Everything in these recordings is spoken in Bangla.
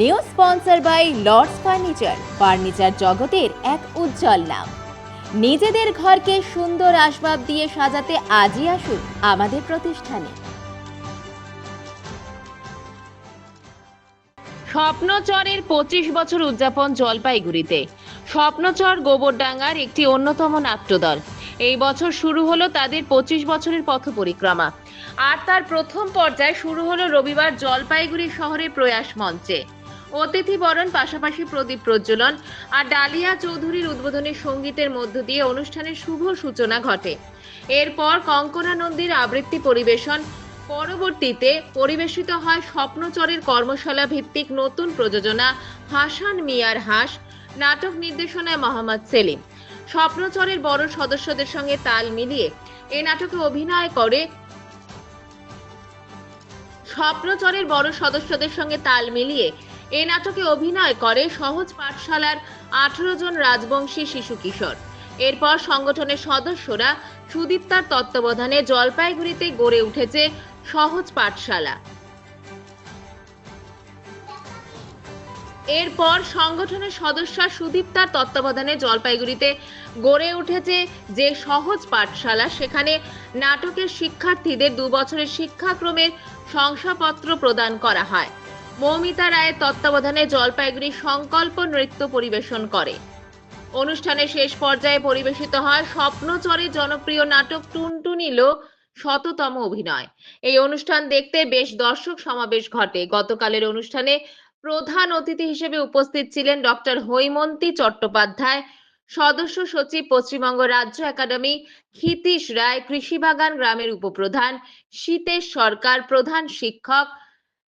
New sponsor by Lords furniture. Furniture জগতের এক উজ্জ্বল নাম। নিজেদের ঘরকে সুন্দর আসবাব দিয়ে সাজাতে আজই আসুন আমাদের প্রতিষ্ঠানে। স্বপ্নচরের পঁচিশ বছর উদযাপন জলপাইগুড়িতে। স্বপ্নচর গোবরডাঙ্গার একটি অন্যতম নাট্যদল। এই বছর শুরু হলো তাদের পঁচিশ বছরের পথ পরিক্রমা আর তার প্রথম পর্যায় শুরু হলো রবিবার জলপাইগুড়ি শহরের প্রয়াস মঞ্চে। অতিথি বরণ পাশাপাশি প্রদীপ প্রজ্বলন আর ডালিয়া চৌধুরীর উদ্বোধনী সঙ্গীতের মধ্য দিয়ে অনুষ্ঠানের শুভ সূচনা ঘটে। এরপর কঙ্কনা নন্দীর আবৃত্তি পরিবেশন। পরবর্তীতে পরিবেশিত হয় স্বপ্নচরের কর্মশালা ভিত্তিক নতুন প্রযোজনা হাসান মিয়ার হাস, নাটক নির্দেশনায় মোহাম্মদ সেলিম। স্বপ্নচরের বড় সদস্যদের সঙ্গে তাল মিলিয়ে এ নাটকে অভিনয় করে স্বপ্নচরের বড় সদস্যদের সঙ্গে তাল মিলিয়ে এই নাটকে অভিনয় করে সহজ পাঠশালার আঠারো জন রাজবংশী শিশু কিশোর। এরপর সংগঠনের সদস্যরা সুদীপ্তার তত্ত্বাবধানে জলপাইগুড়িতে গড়ে উঠেছে সহজ পাঠশালা। এরপর সংগঠনের সদস্য সুদীপ্তার তত্ত্বাবধানে জলপাইগুড়িতে গড়ে উঠেছে যে সহজ পাঠশালা। সেখানে নাটকের শিক্ষার্থীদের দু বছরের শিক্ষাক্রমের শংসাপত্র প্রদান করা হয়। মৌমিতা রায়ের তত্ত্বাবধানে জলপাইগুড়ি সংকল্প নৃত্য পরিবেশন করে। অনুষ্ঠানের শেষ পর্যায়ে পরিবেশিত হয় স্বপ্নচরের জনপ্রিয় নাটক টুনটুনিল শততম অভিনয়। এই অনুষ্ঠান দেখতে বেশ দর্শক সমাবেশ ঘটে। গতকালের অনুষ্ঠানে প্রধান অতিথি হিসেবে উপস্থিত ছিলেন ডক্টর হৈমন্তী চট্টোপাধ্যায়, সদস্য সচিব পশ্চিমবঙ্গ রাজ্য একাডেমি, ক্ষিতীশ রায়, কৃষিবাগান গ্রামের উপপ্রধান, শীতেশ সরকার, প্রধান শিক্ষক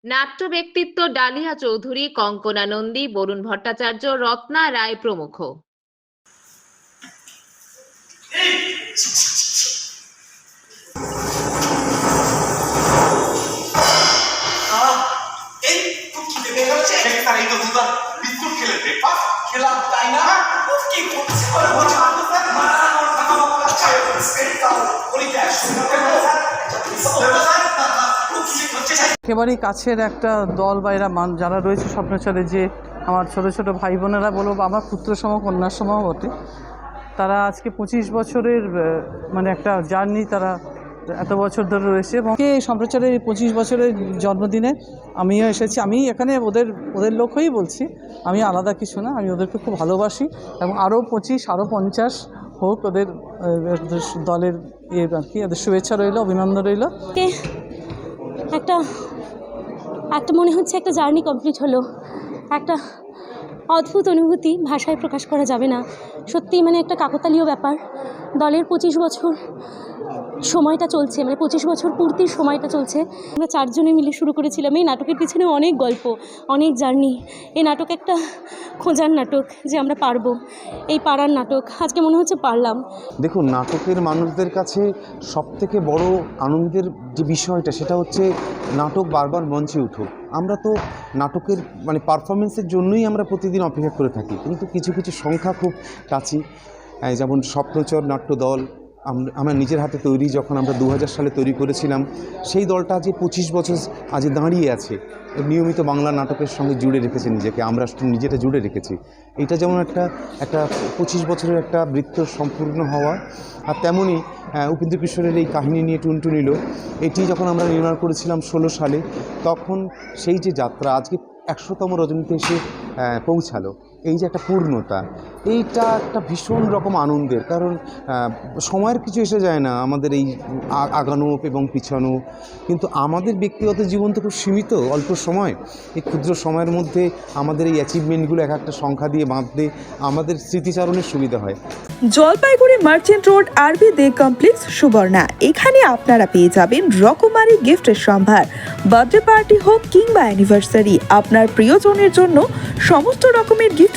নাট্য ব্যক্তিত্ব ডালিয়া চৌধুরী কঙ্কনা নন্দী বরুণ ভট্টাচার্য রত্না রায় প্রমুখ। আহ, একেবারেই কাছের একটা দল বা এরা মান যারা রয়েছে স্বপ্নচরে যে আমার ছোট ছোট ভাই বোনেরা বলো বা আমার পুত্র সম কন্যার সমও বটে, তারা আজকে পঁচিশ বছরের মানে একটা জার্নি তারা এত বছর ধরে রয়েছে এবং এই সম্প্রচারের পঁচিশ বছরের জন্মদিনে আমিও এসেছি। আমি এখানে ওদের ওদের লোক হয়েই বলছি। আমি আলাদা কিছু না, আমি ওদেরকে খুব ভালোবাসি এবং আরও পঁচিশ, আরও পঞ্চাশ হোক ওদের দলের ইয়ে আর কি ওদের শুভেচ্ছা রইল, অভিনন্দন রইল। একটা একটা মনে হচ্ছে একটা জার্নি কমপ্লিট হলো। একটা অদ্ভুত অনুভূতি ভাষায় প্রকাশ করা যাবে না। সত্যিই মানে একটা কাকতালীয় ব্যাপার। দলের পঁচিশ বছর সময়টা চলছে মানে পঁচিশ বছর পূর্তির সময়টা চলছে। আমরা চারজনে মিলে শুরু করেছিলাম এই নাটকের পিছনে অনেক গল্প, অনেক জার্নি। এই নাটক একটা খোঁজার নাটক যে আমরা পারব। এই পাড়ার নাটক, আজকে মনে হচ্ছে পারলাম। দেখুন, নাটকের মানুষদের কাছে সবথেকে বড় আনন্দের যে বিষয়টা, সেটা হচ্ছে নাটক বারবার মঞ্চে উঠুক। আমরা তো নাটকের মানে পারফরমেন্সের জন্যই আমরা প্রতিদিন অপেক্ষা করে থাকি। কিন্তু কিছু কিছু সংখ্যা খুব কাছি। যেমন স্বপ্নচর নাট্য দল আম- আমার নিজের হাতে তৈরি যখন আমরা দু হাজার সালে তৈরি করেছিলাম, সেই দলটা আজ পঁচিশ বছর আজ দাঁড়িয়ে আছে, নিয়মিত বাংলা নাটকের সঙ্গে জুড়ে রেখেছে নিজেকে, আমরা নিজেটা জুড়ে রেখেছি। এটা যেমন একটা একটা পঁচিশ বছরের একটা বৃত্ত সম্পূর্ণ হওয়া, আর তেমনই উপেন্দ্র কিশোরের এই কাহিনী নিয়ে টুনটুনিল, এটি যখন আমরা নির্মাণ করেছিলাম ষোলো সালে, তখন সেই যে যাত্রা আজকে একশোতম রজনীতে এসে পৌঁছালো। এই যে একটা পূর্ণতা, এইটা একটা ভীষণ রকম আনন্দের। কারণ সময়ের কিছু এসে যায় না, আমাদের এই আগানো এবং পিছানো। কিন্তু আমাদের ব্যক্তিগত জীবন তো খুব সীমিত, অল্প সময়। এই ক্ষুদ্র সময়ের মধ্যে আমাদের এই অ্যাচিভমেন্টগুলো এক একটা সংখ্যা দিয়ে বাঁধতে আমাদের স্মৃতিচারণের সুবিধা হয়। জলপাইগুড়ি মার্চেন্ট রোড, আরবি দে কমপ্লেক্স, সুবর্ণা। এখানে আপনারা পেয়ে যাবেন রকমারি গিফটের সম্ভার। বার্থডে পার্টি হোক কিংবা অ্যানিভার্সারি আপনার প্রিয়জনের জন্য সমস্ত রকমের গিফট